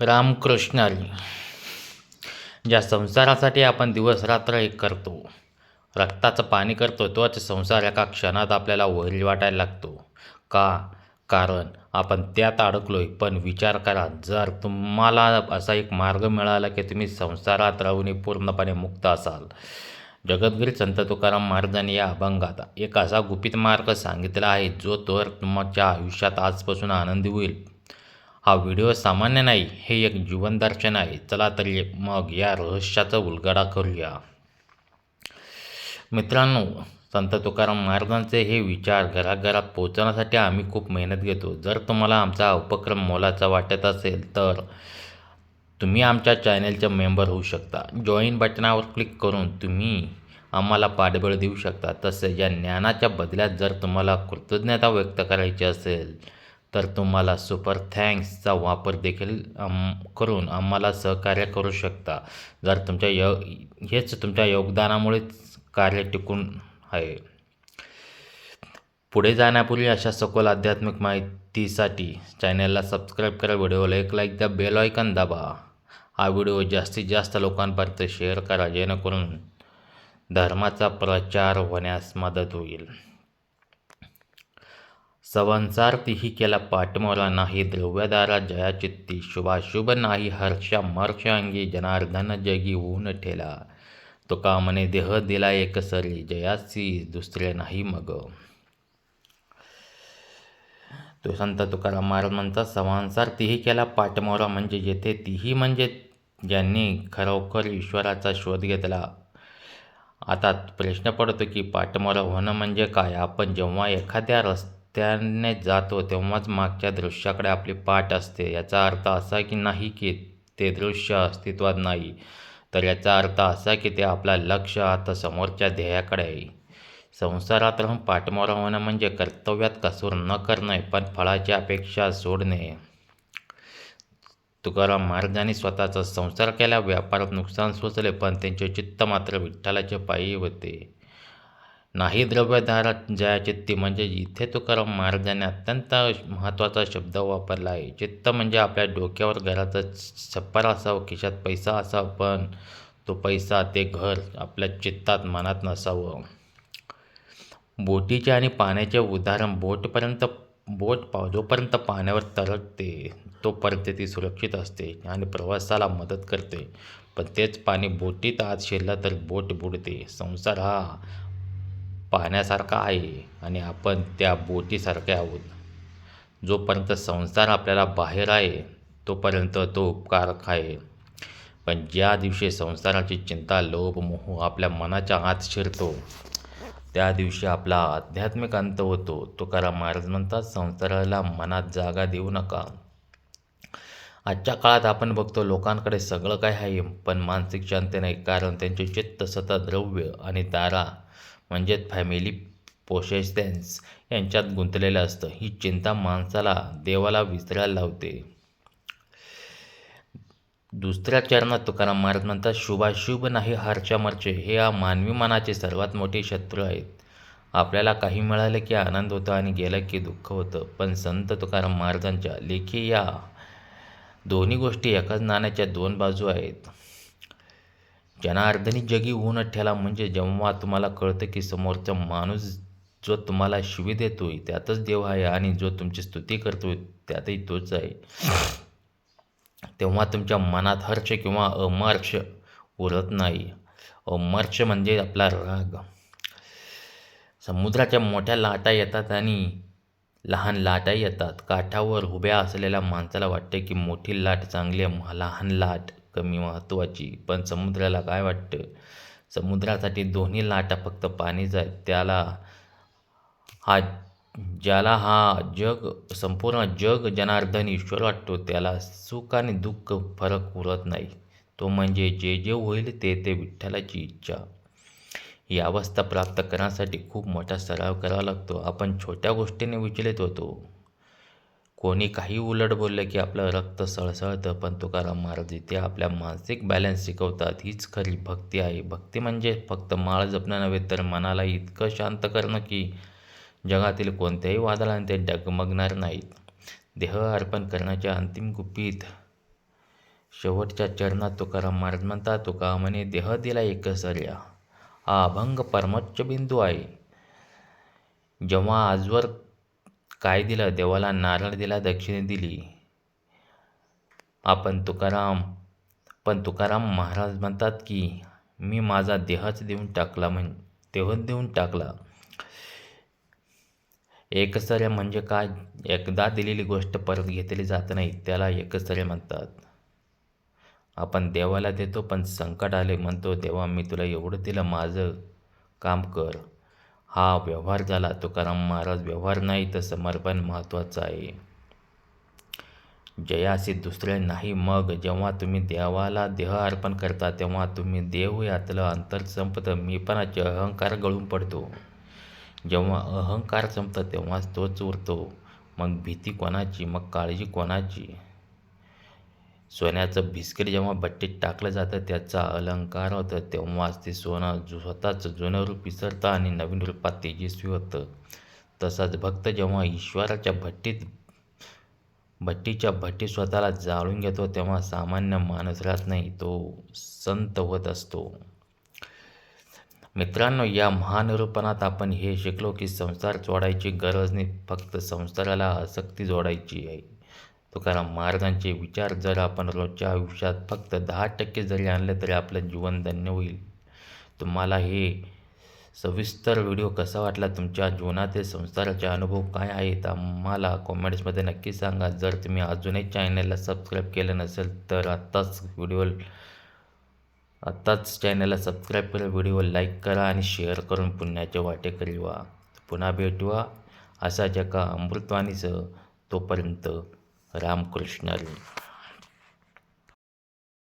रामकृष्णारी ज्या संसारासाठी आपण दिवसरात्र एक करतो रक्ताचं पाणी करतो तोच संसार एका क्षणात आपल्याला वैरी वाटायला लागतो. का? कारण आपण त्यात अडकलो आहे पण विचार करा जर तुम्हाला असा एक मार्ग मिळाला की तुम्ही संसारात राहून पूर्णपणे मुक्त असाल. जगद्गुरू संत तुकाराम महाराजांनी या अभंगात एक असा गुपित मार्ग सांगितला आहे जो तर तुमच्या आयुष्यात आजपासून आनंदी होईल. हा व्हिडिओ सामान्य नाही हे एक जीवनदर्शन आहे. चला तरी मग या रहस्याचा उलगडा करूया. मित्रांनो संत तुकाराम महाराजांचे हे विचार घराघरात पोहोचवण्यासाठी आम्ही खूप मेहनत घेतो. जर तुम्हाला आमचा उपक्रम मोलाचा वाटत असेल तर तुम्ही आमच्या चॅनेलचे मेंबर होऊ शकता. जॉईन बटनावर क्लिक करून तुम्ही आम्हाला पाठबळ देऊ शकता. तसेच या ज्ञानाच्या बदल्यात जर तुम्हाला कृतज्ञता व्यक्त करायची असेल तर तुम्हाला सुपर थँक्सचा वापर देखील आम करून आम्हाला सहकार्य करू शकता. जर तुमच्या य हेच तुमच्या योगदानामुळेच कार्य टिकून आहे. पुढे जाण्यापूर्वी अशा सखोल आध्यात्मिक माहितीसाठी चॅनलला सबस्क्राईब करा व्हिडिओला एक लाईक द्या बेल आयकन दाबा. हा व्हिडिओ जास्तीत जास्त लोकांपर्यंत शेअर करा जेणेकरून धर्माचा प्रचार होण्यास मदत होईल. संसार तिही केला पाठमोरा नाही द्रव्यदारा जयाचित्ती शुभाशुभ नाही हर्षा मर्ष अंगी जनार्दन जगी होऊन ठेला. तुका मने देह दिला एक सरी जयासी दुसरे नाही मग. तो संत तुकाराम महाराज म्हणतात संसार तिही केला पाठमोरा म्हणजे जेथे तिही म्हणजे ज्यांनी खरोखर ईश्वराचा शोध घेतला. आता प्रश्न पडतो की पाठमोरा होणं म्हणजे काय? आपण जेव्हा एखाद्या त्याने जातो तेव्हाच मागच्या दृश्याकडे आपली पाठ असते. याचा अर्थ असा की नाही की ते दृश्य अस्तित्वात नाही तर याचा अर्थ असा की ते आपला लक्ष आता समोरच्या ध्येयाकडे आहे. संसारात राहून पाठमोरा होणं म्हणजे कर्तव्यात कसूर न करणे पण फळाची अपेक्षा सोडणे. तुकाराम महाराजांनी स्वतःचा संसार केला व्यापारात नुकसान सोचले पण त्यांचे चित्त मात्र विठ्ठलाचे पायी होते. नाही द्रव्यधारा ज्या चित्ती म्हणजे इथे तुकाराम महाराजांनी अत्यंत महत्त्वाचा शब्द वापरला आहे. चित्त म्हणजे आपल्या डोक्यावर घराचं छप्पर असावं खिशात पैसा असावा पण तो पैसा ते घर आपल्या चित्तात मनात नसावं. बोटीचे आणि पाण्याचे उदाहरण बोटपर्यंत बोट पा जोपर्यंत पाण्यावर तरकते तोपर्यंत ती सुरक्षित असते आणि प्रवासाला मदत करते. पण तेच पाणी बोटीत आत शिरलं तर बोट बुडते. संसार हा पाहण्यासारखा आहे आणि आपण त्या बोटीसारखे आहोत. जोपर्यंत संसार आपल्याला बाहेर आहे तोपर्यंत तो उपकारक आहे. पण ज्या दिवशी संसाराची चिंता लोभ मोह आपल्या मनाच्या आत शिरतो त्या दिवशी आपला आध्यात्मिक अंत होतो. तुकाराम महाराज म्हणतात संसाराला मनात जागा देऊ नका. आजच्या काळात आपण बघतो लोकांकडे सगळं काय आहे पण मानसिक शांती नाही कारण त्यांचे चित्त सतत द्रव्य आणि तारा म्हणजेच फॅमिली पोशेशन्स यांच्यात गुंतलेलं असतं. ही चिंता माणसाला देवाला विसरायला लावते. दुसऱ्या चरणात तुकाराम महाराज म्हणतात शुभाशुभ नाही हर्षा मरचे. हे या मानवी मनाचे सर्वात मोठे शत्रू आहेत. आपल्याला काही मिळालं की आनंद होतो आणि गेलं की दुःख होतं. पण संत तुकाराम महाराजांच्या लेखी या दोन्ही गोष्टी एकाच नाण्याच्या दोन बाजू आहेत. जनार्दनी जगी ऊन ठेला म्हणजे जेव्हा तुम्हाला कळतं की समोरचा माणूस जो तुम्हाला शिवी देतोय त्यातच देव आहे आणि जो तुमची स्तुती करतोय त्यातही तोच आहे. तेव्हा तुमच्या मनात हर्ष किंवा अमर्ष उरत नाही. अमर्ष म्हणजे आपला राग. समुद्राच्या मोठ्या लाटा येतात आणि लहान लाटा येतात. काठावर उभ्या असलेल्या माणसाला वाटते की मोठी लाट चांगली आहे. लहान लाट. कमी महत्त्वाची. पण समुद्राला काय वाटतं? समुद्रासाठी दोन्ही लाटा फक्त पाणीच आहेत. त्याला हा ज्याला हा जग संपूर्ण जग जनार्दन ईश्वर वाटतो त्याला सुख आणि दुःख फरक उरत नाही. तो म्हणजे जे जे होईल ते ते विठ्ठलाची इच्छा. ही अवस्था प्राप्त करण्यासाठी खूप मोठा सराव करावा लागतो. आपण छोट्या गोष्टीने विचलित होतो. कोणी काही उलट बोललं की आपलं रक्त सळसळतं पण तुकाराम महाराज इथे आपल्या मानसिक बॅलन्स शिकवतात. हीच खरी भक्ती आहे. भक्ती म्हणजे फक्त माळ जपणं नव्हे तर मनाला इतकं शांत करणं की जगातील कोणत्याही वादळाने ते डगमगणार नाहीत. देह अर्पण करण्याच्या अंतिम गुपित शेवटच्या चरणात तुकाराम महाराज म्हणतात तुका म्हणे देह दिला एकसर्या हा अभंग परमोच्च बिंदू आहे. जेव्हा आजवर काय दिलं? देवाला नारळ दिला दक्षिणे दिली. आपण तुकाराम पण तुकाराम महाराज म्हणतात की मी माझा देहच देऊन टाकला म्हण देहच देऊन टाकला. एकसर्य म्हणजे काय? एकदा दिलेली गोष्ट परत घेतली जात नाही त्याला एकसर्य म्हणतात. आपण देवाला देतो पण संकट आले म्हणतो देवा मी तुला एवढं दिलं माझं काम कर. हा व्यवहार झाला तुकाराम महाराज व्यवहार नाही तर समर्पण महत्त्वाचं आहे. जयासी दुसरे नाही मग जेव्हा तुम्ही देवाला देह अर्पण करता तेव्हा तुम्ही देव यातलं अंतर संपतं. मीपणाचे अहंकार गळून पडतो. जेव्हा अहंकार संपतं तेव्हाच तोच उरतो. मग भीती कोणाची? मग काळजी कोणाची? सोन्याचं भिस्किट जेव्हा भट्टीत टाकलं जातं त्याचा अलंकार होतं. तेव्हाच ते सोनं जु स्वतःचं जुनं रूप विसरतं आणि नवीन रूपात तेजस्वी होतं. तसाच भक्त जेव्हा ईश्वराच्या भट्टीत भट्टीच्या भट्टीत स्वतःला जाळून घेतो तेव्हा सामान्य माणूस राहत नाही तो संत होत असतो. मित्रांनो या महानिरूपणात आपण हे शिकलो की संसार जोडायची गरज नाही फक्त संसाराला आसक्ती जोडायची आहे. तुकाराम महाराजांचे विचार जर आपण रोजच्या आयुष्यात फक्त दहा टक्के जरी आणले तरी आपलं जीवन धन्य होईल. तुम्हाला हे सविस्तर व्हिडिओ कसा वाटला? तुमच्या जीवनातील संसाराचे अनुभव काय आहेत? आम्हाला कॉमेंट्समध्ये नक्की सांगा. जर तुम्ही अजूनही चॅनलला सबस्क्राईब केलं नसेल तर आत्ताच व्हिडिओ आत्ताच चॅनलला सबस्क्राईब करा व्हिडिओ लाईक करा आणि शेअर करून पुण्याचे वाटेकरी व्हा पुन्हा भेटवा असाच एका अमृतवाणीचं तोपर्यंत रामकृष्ण हरी.